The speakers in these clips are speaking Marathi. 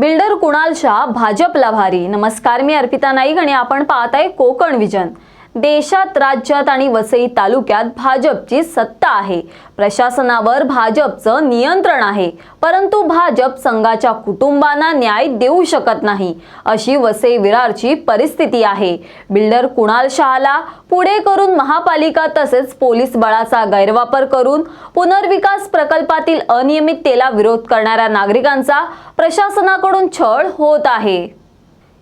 बिल्डर कुणाल शाह भाजपला भारी नमस्कार मी अर्पिता नाईक आणि आपण पाहत आहे कोकण विजन. देशात राज्यात आणि वसई तालुक्यात भाजपची सत्ता आहे. प्रशासनावर भाजपचं नियंत्रण आहे. परंतु भाजप संघाच्या कुटुंबांना न्याय देऊ शकत नाही. अशी वसई विरारची परिस्थिती आहे. बिल्डर कुणाल शहाला पुढे करून महापालिका तसेच पोलीस बळाचा गैरवापर करून पुनर्विकास प्रकल्पातील अनियमिततेला विरोध करणाऱ्या नागरिकांचा प्रशासनाकडून छळ होत आहे.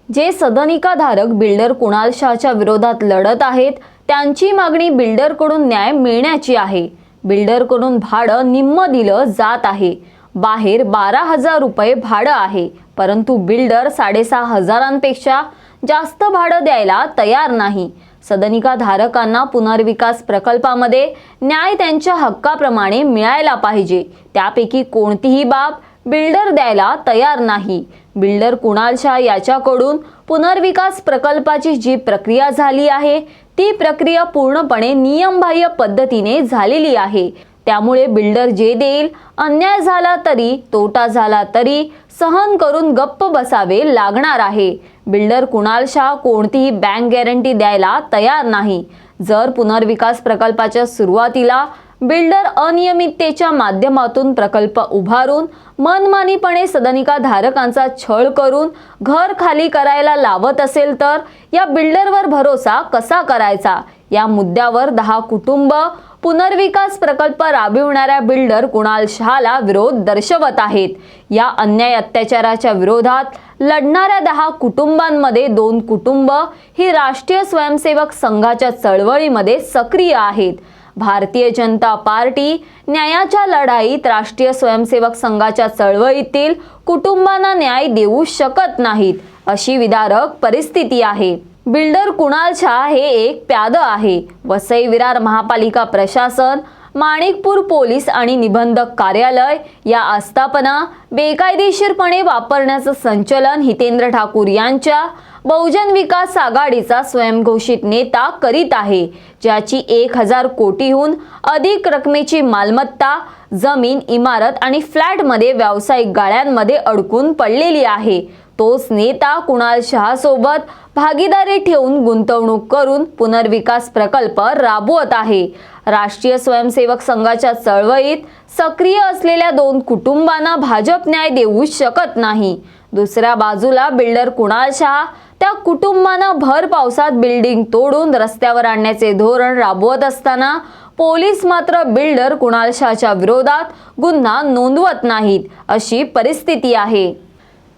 जे सदनिकाधारक बिल्डर कुणाल शहाच्या विरोधात लढत आहेत त्यांची मागणी बिल्डरकडून न्याय मिळण्याची आहे. बिल्डरकडून भाडं निम्म दिलं जात आहे. बाहेर बारा हजार रुपये भाडं आहे परंतु बिल्डर साडेसहा हजारांपेक्षा जास्त भाडं द्यायला तयार नाही. सदनिकाधारकांना पुनर्विकास प्रकल्पामध्ये न्याय त्यांच्या हक्काप्रमाणे मिळायला पाहिजे. त्यापैकी कोणतीही बाब बिल्डर द्यायला तयार नाही. बिल्डर कुणाल शाह याच्याकडून पुनर्विकास प्रकल्पाची जी प्रक्रिया झाली आहे ती प्रक्रिया पूर्णपणे नियमबाह्य पद्धतीने झालेली आहे. त्यामुळे बिल्डर जे देईल अन्याय झाला तरी तोटा झाला तरी सहन करून गप्प बसावे लागणार आहे. बिल्डर कुणाल शाह कोणतीही बँक गॅरंटी द्यायला तयार नाही. जर पुनर्विकास प्रकल्पाच्या सुरुवातीला बिल्डर अनियमिततेच्या माध्यमातून प्रकल्प उभारून मनमानीपणे सदनिका धारकांचा छळ करून घर खाली करायला लावत असेल तर या बिल्डरवर भरोसा कसा करायचा? या मुद्द्यावर दहा कुटुंब पुनर्विकास प्रकल्प राबविणाऱ्या बिल्डर कुणाल शहाला विरोध दर्शवत आहेत. या अन्याय अत्याचाराच्या विरोधात लढणाऱ्या दहा कुटुंबांमध्ये दोन कुटुंब ही राष्ट्रीय स्वयंसेवक संघाच्या चळवळीमध्ये सक्रिय आहेत. भारतीय जनता पार्टी न्यायाच्या लढाईत राष्ट्रीय स्वयंसेवक संघाच्या चळवळीतील कुटुंबांना न्याय देऊ शकत नाहीत अशी विदारक परिस्थिती आहे. बिल्डर कुणाल शाह हे एक प्याद आहे. वसई विरार महापालिका प्रशासन माणिकपूर पोलीस आणि निबंधक कार्यालय या आस्थापना बेकायदेशीरपणे वापरण्याचं संचलन हितेंद्र ठाकूर यांच्या बहुजन विकास आघाडीचा स्वयंघोषित नेता करीत आहे ज्याची एक हजार कोटीहून अधिक रकमेची मालमत्ता जमीन इमारत आणि फ्लॅटमध्ये व्यावसायिक गाळ्यांमध्ये अडकून पडलेली आहे. तोच नेता कुणाल शहासोबत भागीदारी ठेवून गुंतवणूक करून पुनर्विकास प्रकल्प राबवत आहे. राष्ट्रीय स्वयंसेवक संघाच्या चळवळीत सक्रिय असलेल्या दोन कुटुंबांना भाजप न्याय देऊ शकत नाही. दुसऱ्या बाजूला बिल्डर कुणाल शहा त्या कुटुंबांना भर पावसात बिल्डिंग तोडून रस्त्यावर आणण्याचे धोरण राबवत असताना पोलीस मात्र बिल्डर कुणाल शहाच्या विरोधात गुन्हा नोंदवत नाहीत अशी परिस्थिती आहे.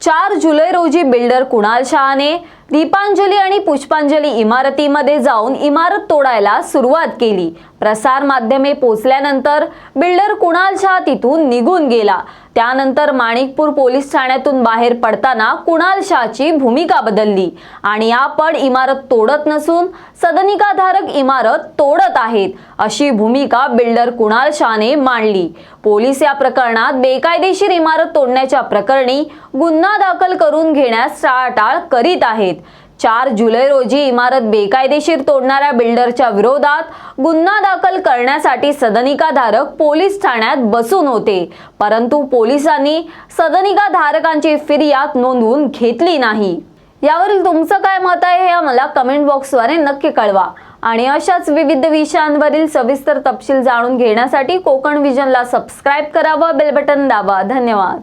चार जुलै रोजी बिल्डर कुणाल शहाने दीपांजली आणि पुष्पांजली इमारतीमध्ये जाऊन इमारत तोडायला सुरुवात केली. प्रसार माध्यमे पोचल्यानंतर बिल्डर कुणाल शहा तिथून निघून गेला. त्यानंतर माणिकपूर पोलीस ठाण्यातून बाहेर पडताना कुणाल शाहची भूमिका बदलली आणि आपण इमारत तोडत नसून सदनिकाधारक इमारत तोडत आहेत अशी भूमिका बिल्डर कुणाल शाहने मांडली. पोलीस या प्रकरणात बेकायदेशीर इमारत तोडण्याच्या प्रकरणी गुन्हा दाखल करून घेण्यास टाळाटाळ करीत आहेत. चार जुलै रोजी इमारत बेकायदेशीर तोडणाऱ्या बिल्डरच्या विरोधात गुन्हा दाखल करण्यासाठी सदनिकाधारक पोलीस ठाण्यात बसून होते. परंतु पोलिसांनी सदनिकाधारकांची फिर्याद नोंदवून घेतली नाही. यावरील तुमचं काय मत आहे हे आम्हाला कमेंट बॉक्सद्वारे नक्की कळवा. आणि अशाच विविध विषयांवरील सविस्तर तपशील जाणून घेण्यासाठी कोकण विजनला सबस्क्राईब करावं बेल बटन दाबा. धन्यवाद.